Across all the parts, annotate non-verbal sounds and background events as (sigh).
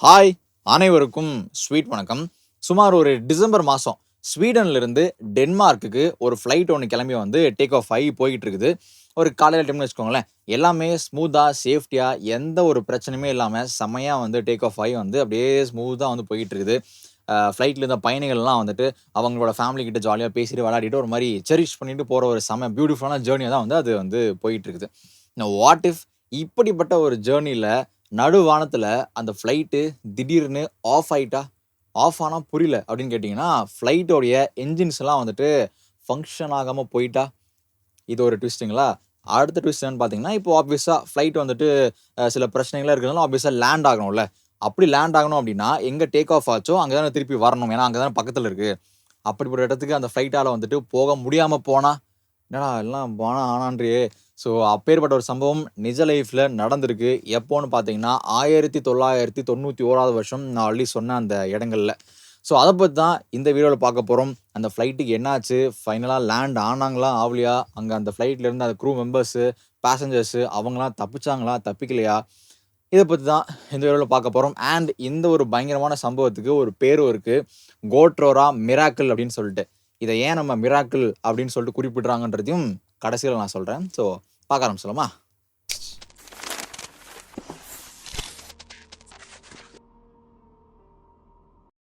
Hi அனைவருக்கும் sweet வணக்கம். சுமார் ஒரு டிசம்பர் மாதம் ஸ்வீடன்லேருந்து டென்மார்க்குக்கு ஒரு ஃப்ளைட் ஒன்று கிளம்பி வந்து டேக் ஆஃப் ஆகி போய்கிட்டு இருக்குது ஒரு காலையில் டைம்னு வச்சுக்கோங்களேன் எல்லாமே ஸ்மூத்தாக சேஃப்டியாக எந்த ஒரு பிரச்சனையுமே இல்லாமல் செம்மையாக வந்து டேக் ஆஃப் ஆகி வந்து அப்படியே ஸ்மூத்தாக வந்து போய்கிட்டு இருக்குது ஃப்ளைட்டில் இருந்த பயணிகள்லாம் வந்துட்டு அவங்களோட ஃபேமிலிக்கிட்ட ஜாலியாக பேசிட்டு விளையாடிட்டு ஒரு மாதிரி செரிஷ் பண்ணிட்டு போகிற ஒரு செம்ம பியூட்டிஃபுல்லான ஜேர்னியாக தான் வந்து அது வந்து போயிட்டு இருக்குது வாட் இஃப் இப்படிப்பட்ட ஒரு ஜேர்னியில் நடுவானத்தில் அந்த ஃப்ளைட்டு திடீர்னு ஆஃப் ஆயிட்டா? ஆஃப் ஆனால் புரியல. அப்படின்னு கேட்டிங்கன்னா ஃப்ளைட்டோடைய என்ஜின்ஸ் எல்லாம் வந்துட்டு ஃபங்க்ஷன் ஆகாமல் போயிட்டா? இது ஒரு ட்விஸ்ட்டுங்களா அடுத்த ட்விஸ்ட் என்னன்னு பார்த்தீங்கன்னா இப்போ ஆப்வியஸாக ஃப்ளைட் வந்துட்டு சில பிரச்சனைகளாக இருக்கிறதுனால ஆப்வியஸாக லேண்ட் ஆகணும்ல. அப்படி லேண்ட் ஆகணும் அப்படின்னா எங்கே டேக் ஆஃப் ஆச்சோ அங்கே தானே திருப்பி வரணும். ஏன்னா அங்கே தானே பக்கத்தில் இருக்குது அப்படிப்பட்ட இடத்துக்கு அந்த ஃப்ளைட்டால் வந்துட்டு போக முடியாமல் போனால் என்னடா எல்லாம் போனால் ஆனான்றியே. ஸோ அப்பேற்பட்ட ஒரு சம்பவம் நிஜ லைஃப்பில் நடந்திருக்கு. எப்போன்னு பார்த்தீங்கன்னா ஆயிரத்தி தொள்ளாயிரத்தி தொண்ணூற்றி ஓராவது வருஷம் நான் ஆல்ரெடி சொன்ன அந்த இடங்கள்ல. ஸோ அதை பற்றி தான் இந்த வீடியோவில் பார்க்க போகிறோம் அந்த ஃப்ளைட்டுக்கு என்னாச்சு? ஃபைனலாக லேண்ட் ஆனாங்களா? ஆவலியா? அங்கே அந்த ஃப்ளைட்லேருந்து அந்த க்ரூ மெம்பர்ஸு பேசஞ்சர்ஸு அவங்களாம் தப்பிச்சாங்களா? தப்பிக்கலையா? இதை பற்றி தான் இந்த வீடியோவில் பார்க்க போகிறோம் அண்ட் இந்த ஒரு பயங்கரமான சம்பவத்துக்கு ஒரு பேரும் இருக்குது கோட்ரோரா மிராக்கிள் அப்படின்னு சொல்லிட்டு. இதை ஏன் நம்ம மிராக்கிள் அப்படின்னு சொல்லிட்டு குறிப்பிட்றாங்கன்றதையும் கடைசியில் நான் சொல்கிறேன் ஸோ பார்க்க ஆரம்பிச்சலாமா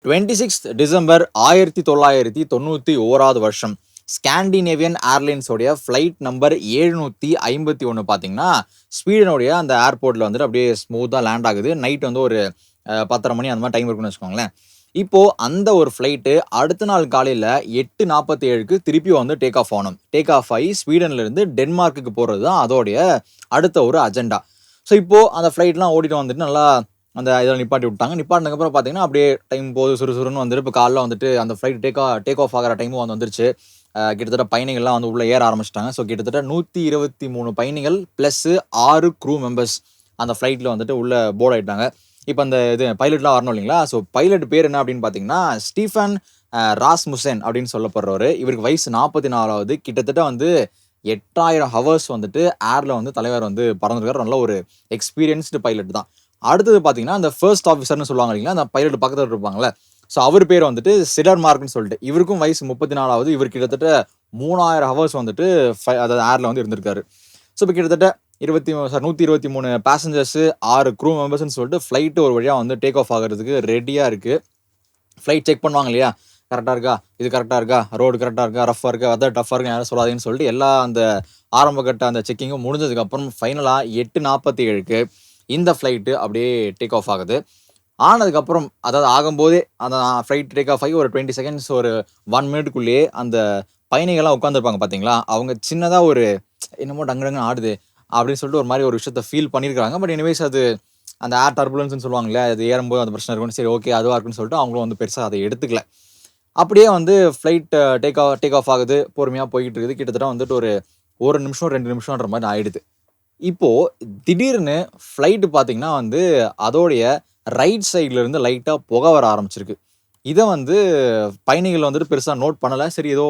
டுவெண்ட்டி சிக்ஸ் டிசம்பர் ஆயிரத்தி தொள்ளாயிரத்தி தொண்ணூற்றி ஓராவது வருஷம். ஸ்காண்டினேவியன் ஏர்லைன்ஸோடைய ஃப்ளைட் நம்பர் ஏழுநூற்றி ஐம்பத்தி ஒன்று பார்த்தீங்கன்னா ஸ்வீடனுடைய அந்த ஏர்போர்ட்டில் வந்துட்டு அப்படியே ஸ்மூத்தாக லேண்ட் ஆகுது. நைட் வந்து ஒரு பத்தரை மணி அந்த மாதிரி டைம் இருக்குன்னு வச்சுக்கோங்களேன். இப்போ அந்த ஒரு ஃப்ளைட்டு அடுத்த நாள் காலையில் எட்டு நாற்பத்தி ஏழுக்கு திருப்பி வந்து டேக் ஆஃப் ஆகணும். டேக் ஆஃப் ஆகி ஸ்வீடன்ல இருந்து டென்மார்க்குக்கு போகிறது தான் அதோடைய அடுத்த ஒரு அஜெண்டா ஸோ இப்போ அந்த ஃப்ளைட்லாம் ஓடிட்டு வந்துட்டு நல்லா அந்த இதில் நிப்பாட்டி விட்டாங்க. நிப்பாட்டினதுக்கப்புறம் பார்த்தீங்கன்னா அப்படியே டைம் போது சுறுசுறுன்னு வந்துட்டு இப்போ காலைல வந்துட்டு அந்த ஃப்ளைட் டேக் டேக் ஆஃப் ஆகிற டைமும் வந்து வந்துருச்சு. கிட்டத்தட்ட பயணிகள்லாம் வந்து உள்ளே ஏற ஆரம்பிச்சிட்டாங்க. ஸோ கிட்டத்தட்ட நூற்றி இருபத்தி மூணு பயணிகள் ப்ளஸ் ஆறு க்ரூ மெம்பர்ஸ் அந்த ஃப்ளைட்டில் வந்துட்டு உள்ளே போர்ட் ஆகிட்டாங்க இப்போ அந்த இது பைலட்லாம் வரணும் இல்லைங்களா? ஸோ பைலட் பேர் என்ன அப்படின்னு பார்த்தீங்கன்னா ஸ்டீஃபன் ராஸ் முசேன் அப்படின்னு சொல்லப்படுறவர். இவருக்கு வயசு நாற்பத்தி நாலாவது கிட்டத்தட்ட வந்து எட்டாயிரம் ஹவர்ஸ் வந்துட்டு ஏரில் வந்து தலைவர் வந்து பறந்துருக்காரு. நல்ல ஒரு எக்ஸ்பீரியன்ஸ்டு பைலட் தான். அடுத்தது பார்த்தீங்கன்னா அந்த ஃபர்ஸ்ட் ஆஃபீஸர்னு சொல்லுவாங்க இல்லைங்களா? அந்த பைலட் பக்கத்தில் இருப்பாங்களே ஸோ அவர் பேர் வந்துட்டு சிடர் மார்க்னு சொல்லிட்டு. இவருக்கும் வயசு முப்பத்தி நாலாவது இவர் கிட்டத்தட்ட மூணாயிரம் ஹவர்ஸ் வந்துட்டு ஃபை அதாவது ஏரில் வந்து இருந்திருக்காரு. ஸோ இப்போ கிட்டத்தட்ட இருபத்தி சார் நூற்றி இருபத்தி மூணு பேசஞ்சர்ஸு ஆறு க்ரூ மெம்பர்ஸ்னு சொல்லிட்டு ஃப்ளைட்டு ஒரு வழியாக வந்து டேக் ஆஃப் ஆகிறதுக்கு ரெடியாக இருக்குது ஃப்ளைட் செக் பண்ணுவாங்க இல்லையா? கரெக்டாக இருக்கா? இது கரெக்டாக இருக்கா? ரோடு கரெக்டாக இருக்கா? ரஃபாக இருக்கா? வெதர் டஃபாக இருக்கா? யாரும் சொல்லாதீங்கன்னு சொல்லிட்டு எல்லா அந்த ஆரம்பக்கட்ட அந்த செக்கிங்கும் முடிஞ்சதுக்கப்புறம் ஃபைனலாக எட்டு நாற்பத்தி ஏழுக்கு இந்த ஃப்ளைட்டு அப்படியே டேக் ஆஃப் ஆகுது ஆனதுக்கப்புறம் அதாவது ஆகும்போதே அந்த ஃப்ளைட் டேக் ஆஃப் ஆகி ஒரு டுவெண்ட்டி செகண்ட்ஸ் ஒரு ஒன் மினிட்குள்ளேயே அந்த பயணிகள்லாம் உட்காந்துருப்பாங்க பார்த்தீங்களா அவங்க சின்னதாக ஒரு என்னமோ டங்கு டங்குன்னு ஆடுது. அப்படின்னு சொல்லிட்டு ஒரு மாதிரி ஒரு விஷயத்த ஃபீல் பண்ணியிருக்காங்க பட் எனிவேஸ் அது அந்த ஏர் டர்புலன்ஸ்னு சொல்லுவாங்களே அது ஏறும்போது அந்த பிரச்சனை இருக்கும். சரி ஓகே அதுவாக இருக்குன்னு சொல்லிட்டு அவங்களும் வந்து பெருசாக அதை எடுத்துக்கல. அப்படியே வந்து flight take off take off ஆகுது. பொறுமையாக போய்கிட்டு இருக்குது. கிட்டத்தட்ட வந்துட்டு ஒரு ஒரு நிமிஷம் ரெண்டு நிமிஷம்ன்ற மாதிரி ஆயிடுது. இப்போது திடீர்னு ஃப்ளைட்டு பார்த்தீங்கன்னா வந்து அதோடைய ரைட் சைட்லேருந்து லைட்டாக புகை வர ஆரம்பிச்சிருக்கு. இதை வந்து பயணிகள் வந்துட்டு பெருசாக நோட் பண்ணலை. சரி ஏதோ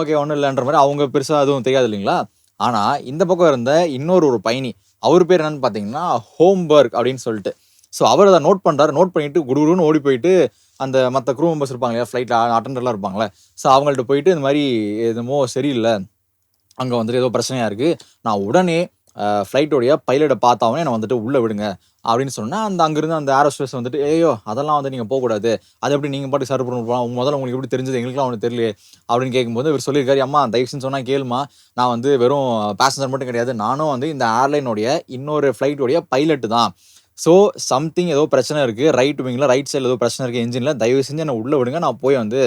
ஓகே ஒன்றும் இல்லைன்ற மாதிரி அவங்க பெருசாக எதுவும் தெரியாது இல்லைங்களா? ஆனால் இந்த பக்கம் இருந்த இன்னொரு ஒரு பயணி அவர் பேர் என்னன்னு பார்த்தீங்கன்னா ஹோம்பர்க் அப்படின்னு சொல்லிட்டு. ஸோ அவர் அதை நோட் பண்ணுறாரு நோட் பண்ணிட்டு குடுகுடுன்னு ஓடி போயிட்டு அந்த மற்ற க்ரூ மெம்பர்ஸ் இருப்பாங்க இல்லையா ஃப்ளைட்டில் அட்டண்டர்லாம் இருப்பாங்களே ஸோ அவங்கள்ட்ட போயிட்டு இந்த மாதிரி எதுமோ சரியில்லை. அங்கே வந்துட்டு ஏதோ பிரச்சனையாக இருக்குது நான் உடனே ஃப்ளைட்டோடைய பைலட்டை பார்த்தாவே நான் வந்துட்டு உள்ளே விடுங்க. அப்படின்னு சொன்னால் அந்த அங்கேருந்து அந்த ஏரோஸ்பேஸ் வந்துட்டு ஏயோ அதெல்லாம் வந்து நீங்கள் போகக்கூடாது. அது எப்படி நீங்கள் பாட்டு சர்வ் பண்ண போகலாம் முதல்ல உங்களுக்கு எப்படி தெரிஞ்சது? எங்களுக்குலாம் ஒன்று தெரியல அப்படின்னு கேட்கும்போது இவர் சொல்லியிருக்காரு அம்மா தயவுசெஞ்சு சொன்னால் கேளுமா நான் வந்து வெறும் பேசஞ்சர் மட்டும் கிடையாது. நானும் வந்து இந்த ஏர்லைனுடைய இன்னொரு ஃப்ளைட்டோடைய பைலட்டு தான். ஸோ சம்திங் ஏதோ பிரச்சனை இருக்குது ரைட் விங்கில் ரைட் சைடில் ஏதோ பிரச்சனை இருக்குது இன்ஜினில் தயவு செஞ்சு என்னை உள்ளே விடுங்க. நான் போய் வந்து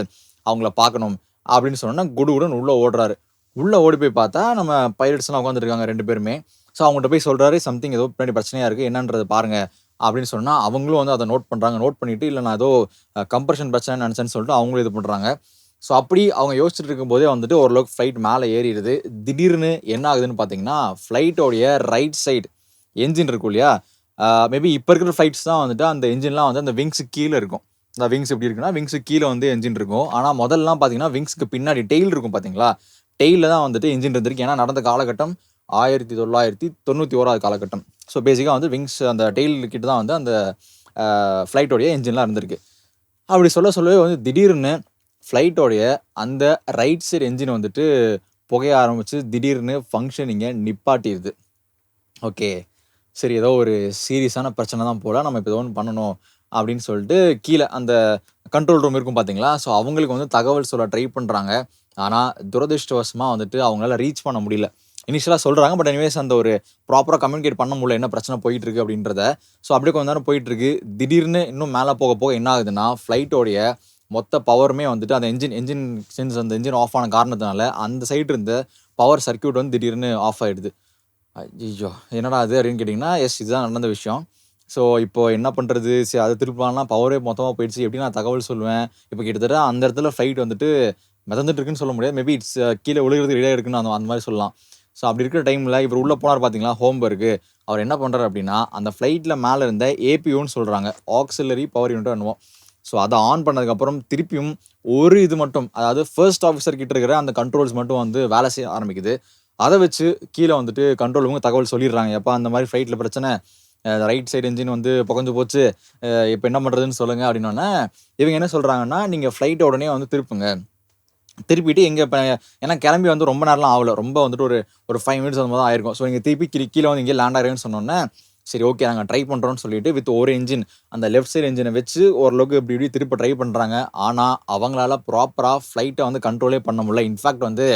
அவங்கள பார்க்கணும். அப்படின்னு சொன்னால் குடு குடுன்னு உள்ளே ஓடுறாரு. உள்ளே ஓடி போய் பார்த்தா நம்ம பைலட்ஸ்லாம் உட்காந்துருக்காங்க ரெண்டு பேருமே. ஸோ அவங்கள்ட்ட போய் சொல்கிறாரு சம்திங் ஏதோ பின்னாடி பிரச்சனையாக இருக்குது என்னன்றது பாருங்கள் அப்படின்னு சொன்னால் அவங்களும் வந்து அதை நோட் பண்ணுறாங்க நோட் பண்ணிவிட்டு இல்லை நான் ஏதோ கம்ப்ரெஷன் பிரச்சனை நினச்சேன்னு சொல்லிட்டு அவங்களும் இது பண்ணுறாங்க ஸோ அப்படி அவங்க யோசிச்சுட்டு இருக்கும்போதே வந்துட்டு ஓரளவுக்கு ஃப்ளைட் மேலே ஏறிடுது. திடீர்னு என்ன ஆகுதுன்னு பார்த்தீங்கன்னா ஃப்ளைட்டோடைய ரைட் சைடு என்ஜின் இருக்கும் இல்லையா? மேபி இப்போ இருக்கிற ஃப்ளைட்ஸ் தான் வந்துட்டு அந்த என்ஜின்லாம் வந்து அந்த விங்ஸுக்கு கீழே இருக்கும். இந்த விங்ஸ் எப்படி இருக்குன்னா விங்ஸுக்கு கீழே வந்து என்ஜின் இருக்கும். ஆனால் முதல்லாம் பார்த்தீங்கன்னா விங்ஸ்க்கு பின்னாடி டெயில் இருக்கும் பார்த்தீங்களா டெயிலில் தான் வந்துட்டு என்ஜின் இருந்திருக்கு. ஏன்னா நடந்த காலகட்டம் ஆயிரத்தி தொள்ளாயிரத்தி தொண்ணூற்றி ஓராது காலகட்டம். ஸோ பேசிக்காக வந்து விங்ஸ் அந்த டெய்ல் கிட்ட தான் வந்து அந்த ஃப்ளைட்டோடைய என்ஜின்லாம் இருந்திருக்கு. அப்படி சொல்ல சொல்லவே வந்து திடீர்னு ஃப்ளைட்டோடைய அந்த ரைட் சைடு என்ஜின் வந்துட்டு புகைய ஆரம்பித்து திடீர்னு ஃபங்க்ஷனிங்கை நிப்பாட்டிடுது. ஓகே சரி ஏதோ ஒரு சீரியஸான பிரச்சனை தான் போல நம்ம இப்போ ஏதோ ஒன்று பண்ணணும் அப்படின்னு சொல்லிட்டு கீழே அந்த கண்ட்ரோல் ரூம் இருக்கும் பார்த்தீங்களா ஸோ அவங்களுக்கு வந்து தகவல் சொல்ல ட்ரை பண்ணுறாங்க ஆனால் துரதிருஷ்டவசமாக வந்துட்டு அவங்களால ரீச் பண்ண முடியல. இனிஷியலாக சொல்கிறாங்க பட் எனிவேஸ் அந்த ஒரு ப்ராப்பராக கம்யூனிகேட் பண்ண முடியல என்ன பிரச்சனை போயிட்டு இருக்கு அப்படின்றத. ஸோ அப்படியே கொஞ்ச நேரம் போயிட்டு இருக்கு திடீர்னு இன்னும் மேலே போக போக என்ன ஆகுதுன்னா ஃப்ளைட்டோடைய மொத்த பவருமே வந்துட்டு அந்த என்ஜின் என்ஜின் சென்ஸ் அந்த என்ஜின் ஆஃப் ஆன காரணத்தினால அந்த சைடு இருந்த பவர் சர்க்யூட் வந்து திடீர்னு ஆஃப் ஆகிடுது ஐயோ என்னடா அது அப்படின்னு கேட்டிங்கன்னா எஸ் இதுதான் நடந்த விஷயம். ஸோ இப்போ என்ன பண்ணுறது சரி அதை திருப்பலாம் பவரே மொத்தமாக போயிடுச்சு. எப்படி நான் தகவல் சொல்லுவேன். இப்போ கிட்டத்தட்ட அந்த இடத்துல ஃப்ளைட் வந்துட்டு மிதந்துட்டு இருக்குன்னு சொல்ல முடியாது. மேபி இட்ஸ் கீழே விழுகிறது ரெடியாக இருக்குன்னு அந்த அந்த மாதிரி சொல்லலாம். ஸோ அப்படி இருக்கிற டைமில் இவர் உள்ளே போனார் பார்த்தீங்களா ஹோம்பர்க்கு அவர் என்ன பண்ணுறாரு அப்படின்னா அந்த ஃப்ளைட்டில் மேலே இருந்த ஏபியூன்னு சொல்கிறாங்க ஆக்சிலரி பவர் யூனிட் என்னமோ ஸோ அதை ஆன் பண்ணதுக்கப்புறம் திருப்பியும் ஒரு இது மட்டும் அதாவது ஃபர்ஸ்ட் ஆஃபீஸர் கிட்ட இருக்கிற அந்த கண்ட்ரோல்ஸ் மட்டும் வந்து வேலை செய்ய ஆரம்பிக்குது. அதை வச்சு கீழே வந்துட்டு கண்ட்ரோல் தகவல் சொல்லிடுறாங்க. எப்போ அந்த மாதிரி ஃப்ளைட்டில் பிரச்சனை ரைட் சைடு இன்ஜின் வந்து புகஞ்சு போச்சு இப்போ என்ன பண்ணுறதுன்னு சொல்லுங்கள் அப்படின்னோடனே இவங்க என்ன சொல்கிறாங்கன்னா நீங்கள் ஃப்ளைட்டை உடனே வந்து திருப்புங்க. திருப்பிட்டு எங்கே இப்போ ஏன்னா கிளம்பி வந்து ரொம்ப நேரம்லாம் ஆகல. ரொம்ப வந்துட்டு ஒரு ஒரு ஃபைவ் மினிட்ஸ் அந்த மாதிரி தான் ஆயிருக்கும். ஸோ நீங்கள் திருப்பி கீழே கீழே வந்து இங்கே லேண்ட் ஆகிறேன்னு சொன்னோன்னே சரி ஓகே நாங்கள் ட்ரை பண்ணுறோம்னு சொல்லிட்டு வித் ஒரு இன்ஜின் அந்த லெஃப்ட் சைடு இன்ஜினை வச்சு ஓரளவுக்கு இப்படி இப்படி திருப்ப ட்ரை பண்ணுறாங்க ஆனால் அவங்களால ப்ராப்பராக ஃப்ளைட்டை வந்து கண்ட்ரோலே பண்ண முடியல. இன்ஃபேக்ட் வந்து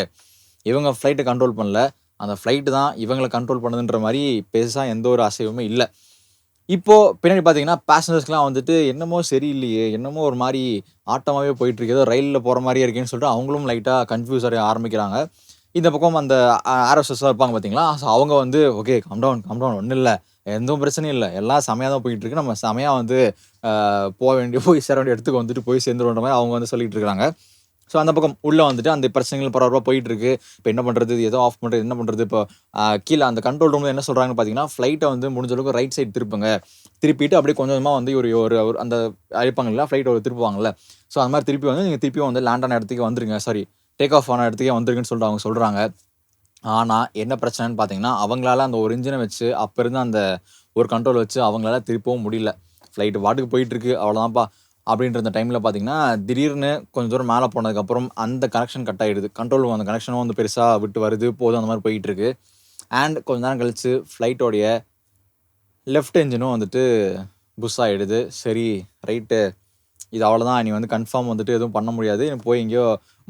இவங்க ஃப்ளைட்டை கண்ட்ரோல் பண்ணல. அந்த ஃப்ளைட்டு தான் இவங்களை கண்ட்ரோல் பண்ணுதுன்ற மாதிரி பெருசாக எந்த ஒரு அசைவுமே இல்லை. இப்போது பின்னாடி பார்த்தீங்கன்னா பேசஞ்சர்ஸ்லாம் வந்துட்டு என்னமோ சரியில்லையே என்னமோ ஒரு மாதிரி ஆட்டமாகவே போயிட்டுருக்கு. ஏதோ ரயிலில் போகிற மாதிரியே இருக்கேன்னு சொல்லிட்டு அவங்களும் லைட்டாக கன்ஃபியூஸ் ஆக ஆரம்பிக்கிறாங்க. இந்த பக்கம் அந்த ஆர்எஸ்எஸ்ஸாக இருப்பாங்க பார்த்தீங்களா ஸோ அவங்க வந்து okay calm down calm down ஒன்றும் இல்லை. எந்த பிரச்சனையும் இல்லை. எல்லாம் செமையாக தான் போயிட்டு இருக்கு நம்ம செமையாக வந்து போக வேண்டிய போய் சேர வேண்டிய இடத்துக்கு வந்துட்டு போய் சேர்ந்துருன்ற மாதிரி அவங்க வந்து சொல்லிகிட்டு இருக்கிறாங்க ஸோ அந்த பக்கம் உள்ளே வந்துட்டு அந்த பிரச்சனைகள் பரவாயில்ல போயிட்டு இருக்கு இப்போ என்ன பண்ணுறது ஏதோ ஆஃப் பண்ணுறது என்ன பண்ணுறது இப்போ கீழே அந்த கண்ட்ரோல் ரூமில் என்ன சொல்கிறாங்கன்னு பார்த்தீங்கன்னா ஃப்ளைட்டை வந்து முடிஞ்ச அளவுக்கு ரைட் சைடு திருப்புங்க. திருப்பிட்டு அப்படியே கொஞ்சம் கொஞ்சமாக வந்து ஒரு ஒரு அந்த அழைப்பாங்கல்ல ஃப்ளைட் ஒரு திருப்புவாங்கல்ல. ஸோ அந்த மாதிரி திருப்பி வந்து நீங்கள் திருப்பியும் வந்து லேண்ட் ஆன இடத்துக்கு வந்துருங்க. சாரி டேக் ஆஃப் ஆன இடத்துக்கே வந்துருங்கன்னு சொல்லிட்டு அவங்க சொல்கிறாங்க ஆனால் என்ன பிரச்சனைன்னு பார்த்தீங்கன்னா அவங்களால அந்த ஒரு இன்ஜினை வச்சு அப்போ இருந்து அந்த ஒரு கண்ட்ரோல் வச்சு அவங்களால திருப்பவும் முடியல. ஃப்ளைட்டு வாட்டுக்கு போயிட்டு இருக்கு அவ்வளோதான்ப்பா அப்படின்ற அந்த டைமில் பார்த்தீங்கன்னா திடீர்னு கொஞ்சம் தூரம் மேலே போனதுக்கப்புறம் அந்த கனெக்ஷன் கட் ஆகிடுது கண்ட்ரோல் அந்த கனெக்ஷனும் வந்து பெருசாக விட்டு வருது. போதும் அந்த மாதிரி போயிட்டுருக்கு. அண்ட் கொஞ்ச நேரம் கழிச்சு ஃப்ளைட்டோடைய லெஃப்ட் என்ஜினும் வந்துட்டு புஷ் ஆகிடுது சரி ரைட்டு இது அவ்வளோதான் நீ வந்து கன்ஃபார்ம் வந்துட்டு எதுவும் பண்ண முடியாது. போய் எங்கேயோ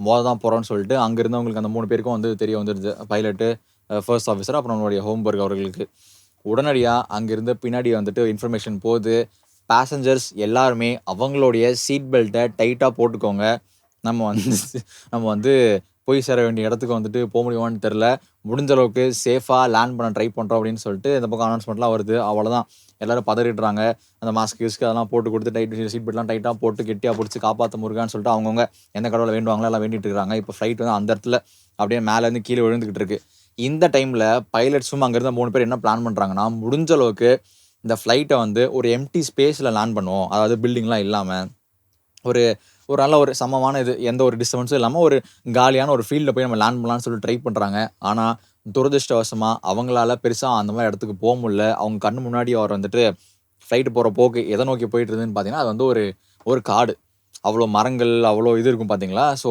மோத தான் போகிறோன்னு சொல்லிட்டு அங்கேருந்து அவங்களுக்கு அந்த மூணு பேருக்கும் வந்து தெரிய வந்துடுது. பைலட்டு ஃபர்ஸ்ட் ஆஃபீஸர் அப்புறம் நம்மளுடைய ஹோம்பர்க் அவர்களுக்கு. உடனடியாக அங்கேருந்து பின்னாடி வந்துட்டு இன்ஃபர்மேஷன் போகுது. பேசஞ்சர்ஸ் எல்லாருமே அவங்களுடைய சீட் பெல்ட்டை டைட்டாக போட்டுக்கோங்க. நம்ம வந்து நம்ம வந்து போய் சேர வேண்டிய இடத்துக்கு வந்துட்டு போக முடியுமான்னு தெரில முடிஞ்ச அளவுக்கு சேஃபாக லேண்ட் பண்ண ட்ரை பண்ணுறோம் அப்படின்னு சொல்லிட்டு இந்த பக்கம் அனௌன்ஸ்மெண்ட்லாம் வருது. அவ்வளோதான் எல்லோரும் பதறிடுறாங்க. அந்த மாஸ்க் யூஸ்க்கு அதெல்லாம் போட்டு கொடுத்து டைட் சீட் பெல்ட்லாம் டைட்டாக போட்டு கெட்டியாக பிடிச்சி காப்பாற்ற முருகான்னு சொல்லிட்டு அவங்கவுங்க எந்த கடவுளை வேண்டுவாங்களோ எல்லாம் வேண்டிட்டு இருக்காங்க. இப்போ ஃப்ளைட் வந்து அந்த இடத்துல அப்படியே மேலேருந்து கீழே விழுந்துக்கிட்டு இருக்கு. இந்த டைமில் பைலட்ஸும் அங்கேருந்து மூணு பேர் என்ன பிளான் பண்ணுறாங்கன்னா முடிஞ்ச அளவுக்கு இந்த ஃப்ளைட்டை வந்து ஒரு எம்டி ஸ்பேஸில் லேண்ட் பண்ணுவோம். அதாவது பில்டிங்லாம் இல்லாமல் ஒரு ஒரு நல்ல ஒரு சமமான இது எந்த ஒரு டிஸ்டர்பன்ஸும் இல்லாமல் ஒரு காலியான ஒரு ஃபீல்டில் போய் நம்ம லேண்ட் பண்ணலாம்னு சொல்லி ட்ரை பண்ணுறாங்க ஆனால் துரதிருஷ்டவசமாக அவங்களால பெருசாக அந்த மாதிரி இடத்துக்கு போக முடியல. அவங்க கண் முன்னாடி அவர் வந்துட்டு ஃப்ளைட்டு போகிற போக்கு எதை நோக்கி போயிட்டு இருந்துன்னு பார்த்தீங்கன்னா அது வந்து ஒரு ஒரு காடு. அவ்வளோ மரங்கள் அவ்வளோ இது இருக்கும் பார்த்தீங்களா ஸோ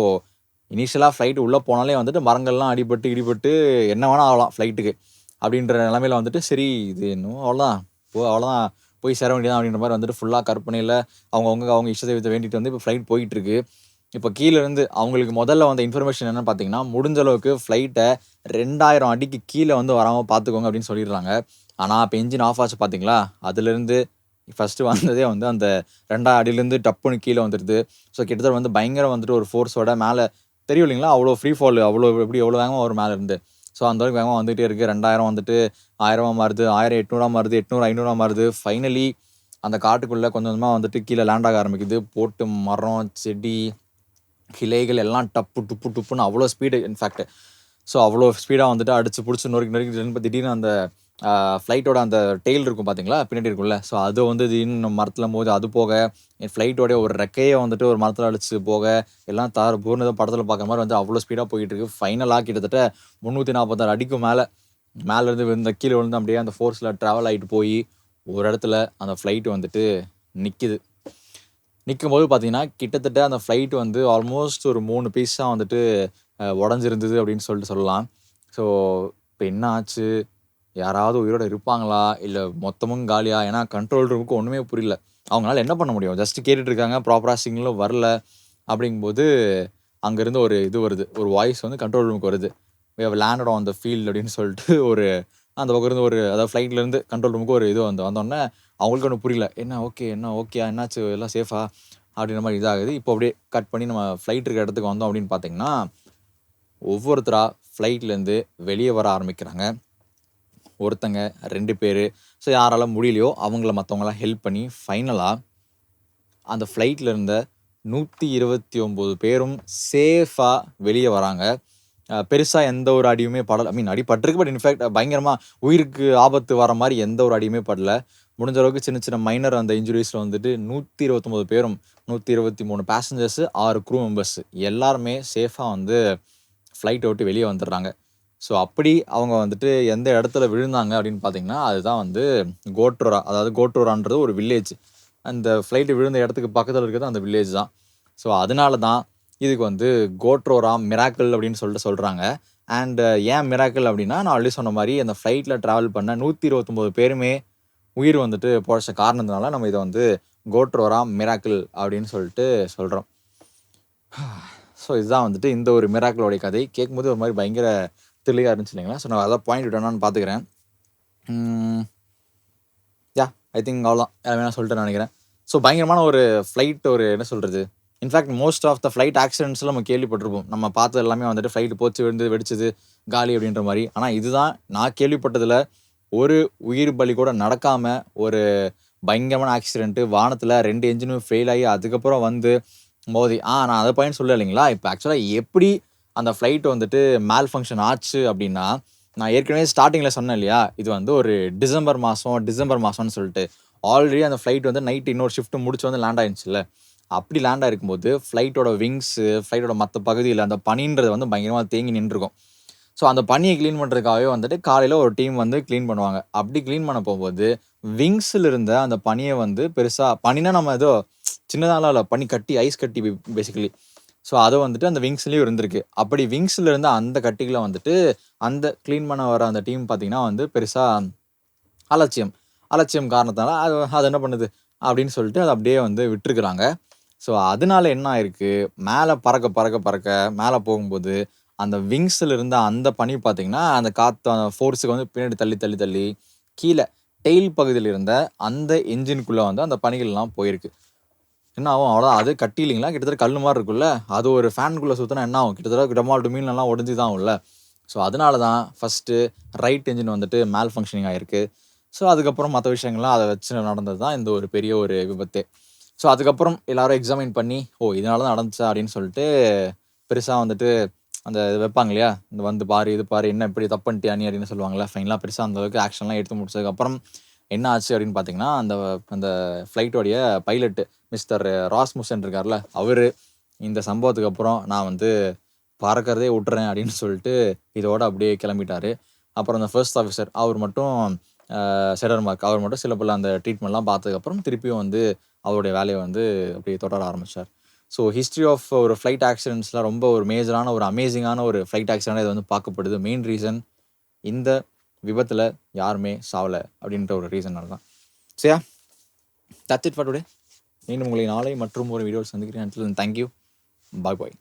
இனிஷியலாக ஃப்ளைட்டு உள்ளே போனாலே வந்துட்டு மரங்கள்லாம் அடிபட்டு இடிபட்டு என்ன வேணால் ஆகலாம் ஃப்ளைட்டுக்கு அப்படின்ற நிலமையில வந்துட்டு சரி இது இன்னும் அவ்வளோதான் போ அவ்வளோதான் போய் சேர வேண்டியதான் அப்படின்ற மாதிரி வந்துட்டு ஃபுல்லாக கற்பனையில் அவங்கவுங்க அவங்க இஷ்ட தெய்வத்தை வேண்டிட்டு வந்து இப்போ ஃப்ளைட் போயிட்டுருக்கு. இப்போ கீழேருந்து அவங்களுக்கு முதல்ல வந்த இன்ஃபர்மேஷன் என்னென்னு பார்த்தீங்கன்னா முடிஞ்ச அளவுக்கு ஃப்ளைட்டை ரெண்டாயிரம் அடிக்கு கீழே வந்து வராமல் பார்த்துக்கோங்க அப்படின்னு சொல்லிடுறாங்க. ஆனால் இப்போ இன்ஜின் ஆஃப் ஆச்சு பார்த்தீங்களா அதுலேருந்து ஃபஸ்ட்டு வந்ததே வந்து அந்த ரெண்டாயிரம் அடியிலேருந்து டப்புன்னு கீழே வந்துடுது. ஸோ கிட்டத்தட்ட வந்து பயங்கரம் வந்துட்டு ஒரு ஃபோர்ஸோட மேலே தெரியும் இல்லைங்களா? அவ்வளோ ஃப்ரீ ஃபால் அவ்வளோ எப்படி எவ்வளோ வேகமாக ஒரு மேலே இருந்து. ஸோ அந்த அளவுக்கு வேகமாக வந்துகிட்டே இருக்குது ரெண்டாயிரம் வந்துட்டு ஆயிரமா மாறுது ஆயிரம் எட்நூறாக மாறுது எட்நூறு ஐநூறாக மாறுது. ஃபைனலி அந்த காட்டுக்குள்ளே கொஞ்சம் கொஞ்சமாக வந்துட்டு கீழே லேண்ட் ஆக ஆரம்பிக்குது. போட்டு மரம் செடி கிளைகள் எல்லாம் டப்பு டுப்பு டுப்புன்னு அவ்வளோ ஸ்பீடு இன்ஃபேக்ட் ஸோ அவ்வளோ ஸ்பீடாக வந்துட்டு அடிச்சு பிடிச்சி நொறுக்கி நொறுக்கி திடீர்னு அந்த ஃப்ளைட்டோட அந்த டெயில் இருக்கும் பார்த்தீங்களா பின்னாடி இருக்கும்ல. ஸோ அது வந்து திடீர்னு மரத்தில் போது அது போக என் ஃப்ளைட்டோடைய ஒரு ரெக்கையை வந்துட்டு ஒரு மரத்தில் அடிச்சு போக எல்லாம் தார் பூர்ணத படத்தில் பார்க்குற மாதிரி வந்து அவ்வளோ ஸ்பீடாக போயிட்டு இருக்கு. ஃபைனலாக கிட்டத்தட்ட முந்நூற்றி நாற்பத்தாறு அடிக்கும் மேலே. மேலேருந்து இந்த கீழே விழுந்து அப்படியே அந்த ஃபோர்ஸில் ட்ராவல் ஆகிட்டு போய் ஒரு இடத்துல அந்த ஃப்ளைட் வந்துட்டு நிற்கிது நிற்கும் போது பார்த்தீங்கன்னா கிட்டத்தட்ட அந்த ஃப்ளைட் வந்து ஆல்மோஸ்ட் ஒரு மூணு பீஸாக வந்துட்டு உடஞ்சிருந்தது அப்படின்னு சொல்லிட்டு சொல்லலாம். ஸோ இப்போ என்ன ஆச்சு? யாராவது உயிரோட இருப்பாங்களா? இல்லை மொத்தமும் காலியா? ஏன்னா கண்ட்ரோல் ரூமுக்கு ஒன்றுமே புரியல. அவங்களால என்ன பண்ண முடியும்? ஜஸ்ட் கேட்டுட்டு இருக்காங்க ப்ராப்பராக சிக்னலும் வரல அப்படிங்கும்போது அங்கேருந்து ஒரு இது வருது. ஒரு வாய்ஸ் வந்து கண்ட்ரோல் ரூமுக்கு வருது. We have landed on the அப்படின்னு சொல்லிட்டு ஒரு அந்த பக்கம் இருந்து ஒரு அதாவது ஃப்ளைட்லேருந்து கண்ட்ரோல் ரூமுக்கு ஒரு இது வந்து வந்தோடனே அவங்களுக்கு ஒன்றும் புரியல. என்ன ஓகே என்ன ஓகே என்னாச்சு? எல்லாம் சேஃபா அப்படின்ற மாதிரி இதாகுது. இப்போ அப்படியே கட் பண்ணி நம்ம ஃப்ளைட் இருக்கிற இடத்துக்கு வந்தோம் அப்படின்னு பார்த்தீங்கன்னா ஒவ்வொருத்தராக ஃப்ளைட்லேருந்து வெளியே வர ஆரம்பிக்கிறாங்க. ஒருத்தங்க ரெண்டு பேர். ஸோ யாரால முடியலையோ அவங்கள மற்றவங்களாம் ஹெல்ப் பண்ணி ஃபைனலாக அந்த ஃப்ளைட்டில் இருந்த நூற்றி இருபத்தி ஒம்பது பேரும் சேஃபாக வெளியே வராங்க. பெருசாக எந்த ஒரு அடியுமே படலை. ஐ மீன் அடி பட்டிருக்கு பட் இன்ஃபேக்ட் பயங்கரமாக உயிருக்கு ஆபத்து வர மாதிரி எந்த ஒரு அடியுமே படல. முடிஞ்ச அளவுக்கு சின்ன சின்ன மைனர் அந்த இன்ஜுரிஸில் வந்துட்டு நூற்றி இருபத்தொம்போது பேரும் நூற்றி இருபத்தி மூணு பேசஞ்சர்ஸு ஆறு க்ரூ மெம்பர்ஸ் எல்லாருமே சேஃபாக வந்து ஃப்ளைட்டை விட்டு வெளியே வந்துடுறாங்க. ஸோ அப்படி அவங்க வந்துட்டு எந்த இடத்துல விழுந்தாங்க அப்படின்னு பார்த்தீங்கன்னா அதுதான் வந்து கோட்ரோரா அதாவது கோட்ரோரான்றது ஒரு வில்லேஜ் அந்த ஃப்ளைட்டு விழுந்த இடத்துக்கு பக்கத்தில் இருக்கிறது அந்த வில்லேஜ் தான். ஸோ அதனால தான் இதுக்கு வந்து கோட்ரோரா மிராக்கிள் அப்படின்னு சொல்லிட்டு சொல்கிறாங்க அண்டு ஏன் மிராக்கிள் அப்படின்னா நான் ஆல்ரெடி சொன்ன மாதிரி அந்த ஃப்ளைட்டில் ட்ராவல் பண்ண நூற்றி இருபத்தொம்போது பேருமே உயிர் வந்துட்டு போச்ச காரணத்தினால நம்ம இதை வந்து கோட்ரோரா மிராக்கிள் அப்படின்னு சொல்லிட்டு சொல்கிறோம் ஸோ (sighs) இதுதான் வந்துட்டு இந்த ஒரு மிராக்கிளோடைய கதை. கேட்கும்போது ஒரு மாதிரி பயங்கர தெளிவாக இருந்துச்சு இல்லைங்களா ஸோ நான் அதான் பாயிண்ட் விட்டேனான்னு பார்த்துக்கிறேன். யா ஐ திங்க் அவ்வளோதான் எல்லாமே நான் சொல்லிட்டு நினைக்கிறேன். ஸோ பயங்கரமான ஒரு ஃப்ளைட் ஒரு என்ன சொல்கிறது in fact most of the flight ஆக்சிடென்ட்ஸில் நம்ம கேள்விப்பட்டிருப்போம். நம்ம பார்த்தது எல்லாமே வந்துட்டு ஃப்ளைட் போச்சு விழுந்து வெடிச்சது காலி அப்படின்ற மாதிரி. ஆனால் இதுதான் நான் கேள்விப்பட்டதில் ஒரு உயிர் பலி கூட நடக்காமல் ஒரு பயங்கரமான ஆக்சிடென்ட்டு வானத்தில் ரெண்டு என்ஜினும் ஃபெயில் ஆகி அதுக்கப்புறம் வந்து மோதி. ஆ நான் அதை பயன் சொல்ல இல்லைங்களா? இப்போ ஆக்சுவலாக எப்படி அந்த ஃப்ளைட் வந்துட்டு மேல் ஃபங்க்ஷன் ஆச்சு அப்படின்னா நான் ஏற்கனவே ஸ்டார்டிங்கில் சொன்னேன் இல்லையா இது வந்து ஒரு டிசம்பர் மாதம் டிசம்பர் மாதம்னு சொல்லிட்டு. ஆல்ரெடி அந்த ஃப்ளைட் வந்து நைட் இன்னொரு ஷிஃப்ட் முடிச்சு வந்து லேண்ட் ஆயிடுச்சுல்ல அப்படி லேண்ட் ஆயிருக்கும்போது ஃப்ளைட்டோட விங்ஸு ஃப்ளைட்டோட மற்ற பகுதியில் அந்த பனின்றது வந்து பயங்கரமாக தேங்கி நின்றுருக்கும். ஸோ அந்த பனியை க்ளீன் பண்ணுறதுக்காகவே வந்துட்டு காலையில் ஒரு டீம் வந்து க்ளீன் பண்ணுவாங்க. அப்படி க்ளீன் பண்ண போகும்போது விங்ஸில் இருந்த அந்த பனியை வந்து பெருசாக பனினா நம்ம ஏதோ சின்னதாலாம் இல்லை பனி கட்டி ஐஸ் கட்டி பேசிக்கலி ஸோ அதை வந்துட்டு அந்த விங்ஸ்லேயும் இருந்திருக்கு. அப்படி விங்ஸில் இருந்த அந்த கட்டிகளை வந்துட்டு அந்த க்ளீன் பண்ண வர அந்த டீம் பார்த்தீங்கன்னா வந்து பெருசாக அலட்சியம். அலட்சியம் காரணத்தால் அது அது என்ன பண்ணுது? அப்படின்னு சொல்லிட்டு அதை அப்படியே வந்து விட்டுருக்குறாங்க. ஸோ அதனால என்ன ஆயிருக்கு? மேலே பறக்க பறக்க பறக்க மேலே போகும்போது அந்த விங்ஸில் இருந்த அந்த பனி பார்த்தீங்கன்னா அந்த காற்று ஃபோர்ஸுக்கு வந்து பின்னாடி தள்ளி தள்ளி தள்ளி கீழே டெயில் பகுதியில் இருந்த அந்த என்ஜின்குள்ளே வந்து அந்த பனிகள்லாம் போயிருக்கு. என்ன ஆகும்? அவ்வளோதான் அது கட்டி இல்லைங்களா கிட்டத்தட்ட கல் மாதிரி இருக்குல்ல அது ஒரு ஃபேனுக்குள்ளே சுற்றினா என்ன ஆகும்? கிட்டத்தட்ட டமால் டுமீன் எல்லாம் உடஞ்சி தான் ஆகும்ல. ஸோ அதனால தான் ஃபஸ்ட்டு ரைட் என்ஜின் வந்துட்டு மேல் ஃபங்க்ஷனிங் ஆகிருக்கு ஸோ அதுக்கப்புறம் மற்ற விஷயங்கள்லாம் அதை வச்சு நடந்தது தான் இந்த ஒரு பெரிய ஒரு விபத்து. ஸோ அதுக்கப்புறம் எல்லாரும் எக்ஸாமின் பண்ணி ஓ இதனால தான் நடந்துச்சா? அப்படின்னு சொல்லிட்டு பெருசாக வந்துட்டு அந்த இது வைப்பாங்க இல்லையா? இந்த வந்து பாரு இது பாரு என்ன இப்படி தப்பு பண்ணிட்டியா நீ அப்படின்னு சொல்லுவாங்கல்ல? ஃபைனலாக பெருசாக அந்த அளவுக்கு ஆக்ஷன்லாம் எடுத்து முடிச்சதுக்கப்புறம் என்ன ஆச்சு அப்படின்னு பார்த்தீங்கன்னா அந்த அந்த ஃப்ளைட்டோடைய பைலட்டு மிஸ்டர் ராஸ்முசன் இருக்கார்ல அவர் இந்த சம்பவத்துக்கு அப்புறம் நான் வந்து பறக்கிறதே விட்டுறேன் அப்படின்னு சொல்லிட்டு இதோட அப்படியே கிளம்பிட்டாரு. அப்புறம் அந்த ஃபர்ஸ்ட் ஆஃபீஸர் அவர் மட்டும் செடர் மார்க் அவர் மட்டும் சில பல அந்த ட்ரீட்மெண்ட்லாம் பார்த்ததுக்கப்புறம் திருப்பியும் வந்து அவருடைய வேலையை வந்து அப்படியே தொடர ஆரம்பித்தார் ஸோ ஹிஸ்ட்ரி ஆஃப் ஒரு ஃப்ளைட் ஆக்சிடென்ட்ஸ்லாம் ரொம்ப ஒரு மேஜரான ஒரு அமேசிங்கான ஒரு ஃப்ளைட் ஆக்சிடென்ட் இது வந்து பார்க்கப்படுது. மெயின் ரீசன் இந்த விபத்தில் யாருமே சாவலை அப்படின்ற ஒரு ரீசனால தான். சரியா? தட்ஸ் இட் ஃபார் டுடே மீண்டும் உங்களை நாளை மற்றும் ஒரு வீடியோ சந்திக்கிறேன். தேங்க்யூ பாய் பாய்